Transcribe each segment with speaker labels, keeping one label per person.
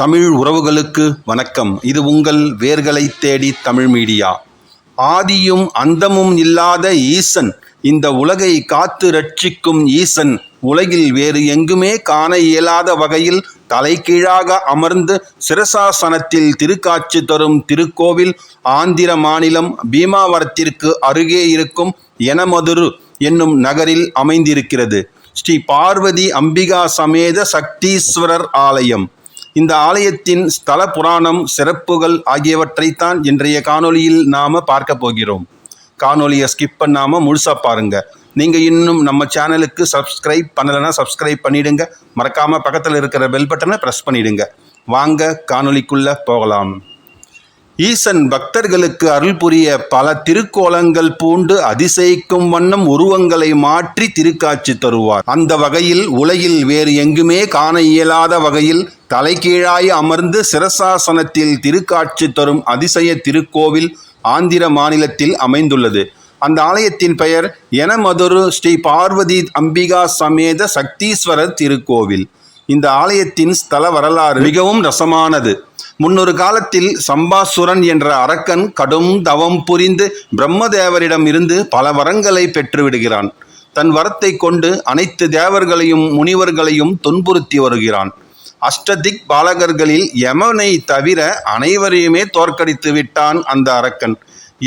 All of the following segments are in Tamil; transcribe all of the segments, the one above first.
Speaker 1: தமிழ் உறவுகளுக்கு வணக்கம். இது உங்கள் வேர்களை தேடி தமிழ் மீடியா. ஆதியும் அந்தமும் இல்லாத ஈசன் இந்த உலகை காத்து ரட்சிக்கும் ஈசன் உலகில் வேறு எங்குமே காண இயலாத வகையில் தலைகீழாக அமர்ந்து சிரசாசனத்தில் திருக்காட்சி தரும் திருக்கோவில் ஆந்திர மாநிலம் பீமாவரத்திற்கு அருகே இருக்கும் எனமதுரு என்னும் நகரில் அமைந்திருக்கிறது. ஸ்ரீ பார்வதி அம்பிகா சமேத சக்தீஸ்வரர் ஆலயம். இந்த ஆலயத்தின் ஸ்தல புராணம் சிறப்புகள் ஆகியவற்றைத்தான் இன்றைய காணொளியில் நாம் பார்க்க போகிறோம். காணொலியை ஸ்கிப் பண்ணாம முழுசா பாருங்க. நீங்க இன்னும் நம்ம சேனலுக்கு சப்ஸ்கிரைப் பண்ணலைன்னா சப்ஸ்கிரைப் பண்ணிடுங்க. மறக்காம பக்கத்தில் இருக்கிற பெல் பட்டனை ப்ரெஸ் பண்ணிடுங்க. வாங்க காணொளிக்குள்ள போகலாம். ஈசன் பக்தர்களுக்கு அருள் புரிய பல திருக்கோலங்கள் பூண்டு அதிசயிக்கும் வண்ணம் உருவங்களை மாற்றி திருக்காட்சி தருவார். அந்த வகையில் உலகில் வேறு எங்குமே காண இயலாத வகையில் தலைகீழாய் அமர்ந்து சிரசாசனத்தில் திருக்காட்சி தரும் அதிசய திருக்கோவில் ஆந்திர மாநிலத்தில் அமைந்துள்ளது. அந்த ஆலயத்தின் பெயர் எனமதுரு ஸ்ரீ பார்வதி அம்பிகா சமேத சக்தீஸ்வரர் திருக்கோவில். இந்த ஆலயத்தின் ஸ்தல வரலாறு மிகவும் ரசமானது. முன்னொரு காலத்தில் சம்பாசுரன் என்ற அரக்கன் கடும் தவம் புரிந்து பிரம்மதேவரிடம் இருந்து பல வரங்களை பெற்றுவிடுகிறான். தன் வரத்தை கொண்டு அனைத்து தேவர்களையும் முனிவர்களையும் துன்புறுத்தி வருகிறான். அஷ்டதிக் பாலகர்களில் யமனை தவிர அனைவரையுமே தோற்கடித்து விட்டான் அந்த அரக்கன்.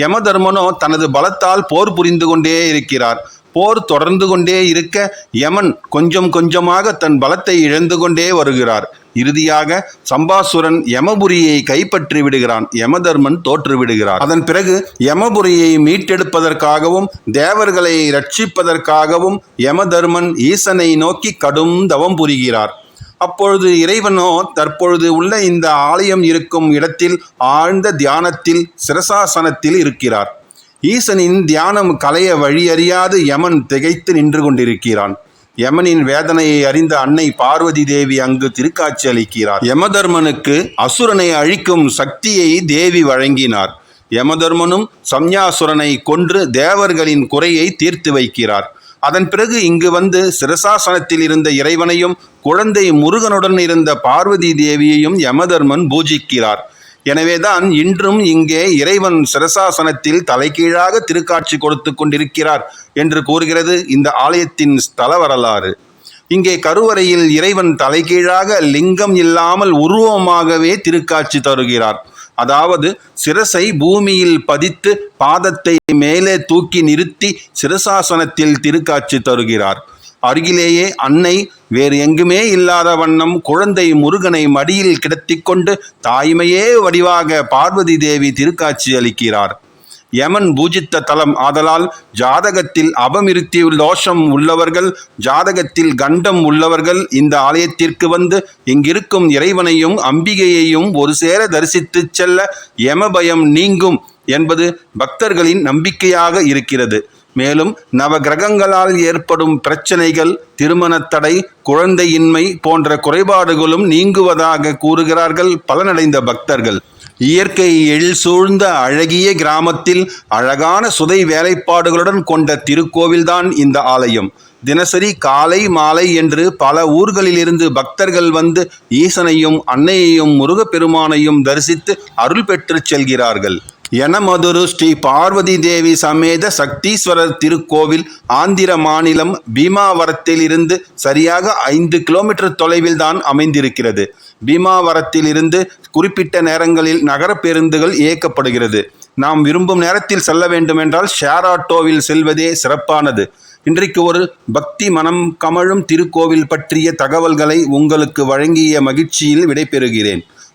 Speaker 1: யமதர்மனோ தனது பலத்தால் போர் புரிந்து கொண்டே இருக்கிறார். போர் தொடர்ந்து கொண்டே இருக்க யமன் கொஞ்சம் கொஞ்சமாக தன் பலத்தை இழந்து கொண்டே வருகிறார். இறுதியாக சம்பாசுரன் யமபுரியை கைப்பற்றி விடுகிறான். யமதர்மன் தோற்று விடுகிறார். அதன் பிறகு யமபுரியை மீட்டெடுப்பதற்காகவும் தேவர்களை ரட்சிப்பதற்காகவும் யமதர்மன் ஈசனை நோக்கி கடும் தவம் புரிகிறார். அப்பொழுது இறைவனோ தற்பொழுது உள்ள இந்த ஆலயம் இருக்கும் இடத்தில் ஆழ்ந்த தியானத்தில் சிரசாசனத்தில் இருக்கிறார். ஈசனின் தியானம் கலைய வழியறியாது யமன் திகைத்து நின்று கொண்டிருக்கிறான். யமனின் வேதனையை அறிந்த அன்னை பார்வதி தேவி அங்கு திருக்காட்சி அளிக்கிறார். யமதர்மனுக்கு அசுரனை அழிக்கும் சக்தியை தேவி வழங்கினார். யமதர்மனும் சம்யாசுரனை கொன்று தேவர்களின் குறையை தீர்த்து வைக்கிறார். அதன் பிறகு இங்கு வந்து சிரசாசனத்தில் இருந்த இறைவனையும் குழந்தை முருகனுடன் இருந்த பார்வதி தேவியையும் யமதர்மன் பூஜிக்கிறார். எனவேதான் இன்றும் இங்கே இறைவன் சிரசாசனத்தில் தலைகீழாக திருக்காட்சி கொடுத்து கொண்டிருக்கிறார் என்று கூறுகிறது இந்த ஆலயத்தின் ஸ்தல வரலாறு. இங்கே கருவறையில் இறைவன் தலைகீழாக லிங்கம் இல்லாமல் உருவமாகவே திருக்காட்சி தருகிறார். அதாவது சிரசை பூமியில் பதித்து பாதத்தை மேலே தூக்கி நிறுத்தி சிரசாசனத்தில் திருக்காட்சி தருகிறார். அருகிலேயே அன்னை வேறு எங்குமே இல்லாத வண்ணம் குழந்தை முருகனை மடியில் கிடத்திக்கொண்டு தாய்மையே வடிவாக பார்வதி தேவி திருக்காட்சி அளிக்கிறார். யமன் பூஜித்த தலம் ஆதலால் ஜாதகத்தில் அபமிருத்தி தோஷம் உள்ளவர்கள் ஜாதகத்தில் கண்டம் உள்ளவர்கள் இந்த ஆலயத்திற்கு வந்து இங்கிருக்கும் இறைவனையும் அம்பிகையையும் ஒரு சேர தரிசித்து செல்ல யமபயம் நீங்கும் என்பது பக்தர்களின் நம்பிக்கையாக இருக்கிறது. மேலும் நவ கிரகங்களால் ஏற்படும் பிரச்சனைகள் திருமணத்தடை குழந்தையின்மை போன்ற குறைபாடுகளும் நீங்குவதாக கூறுகிறார்கள் பலனடைந்த பக்தர்கள். இயற்கை எழில் சூழ்ந்த அழகிய கிராமத்தில் அழகான சுதை வேலைப்பாடுகளுடன் கொண்ட திருக்கோவில்தான் இந்த ஆலயம். தினசரி காலை மாலை என்று பல ஊர்களிலிருந்து பக்தர்கள் வந்து ஈசனையும் அன்னையையும் முருகப்பெருமானையும் தரிசித்து அருள் பெற்றுச் செல்கிறார்கள். எனமதுரு ஸ்ரீ பார்வதி தேவி சமேத சக்தீஸ்வரர் திருக்கோவில் ஆந்திர மாநிலம் பீமாவரத்தில் இருந்து சரியாக ஐந்து கிலோமீட்டர் தொலைவில் தான் அமைந்திருக்கிறது. பீமாவரத்தில் இருந்து குறிப்பிட்ட நேரங்களில் நகர பேருந்துகள் இயக்கப்படுகிறது. நாம் விரும்பும் நேரத்தில் செல்ல வேண்டுமென்றால் ஷேர் ஆட்டோவில் செல்வதே சிறப்பானது. இன்றைக்கு ஒரு பக்தி மனம் கமழும் திருக்கோவில் பற்றிய தகவல்களை உங்களுக்கு வழங்கிய மகிழ்ச்சியில் விடைபெறுகிறேன்.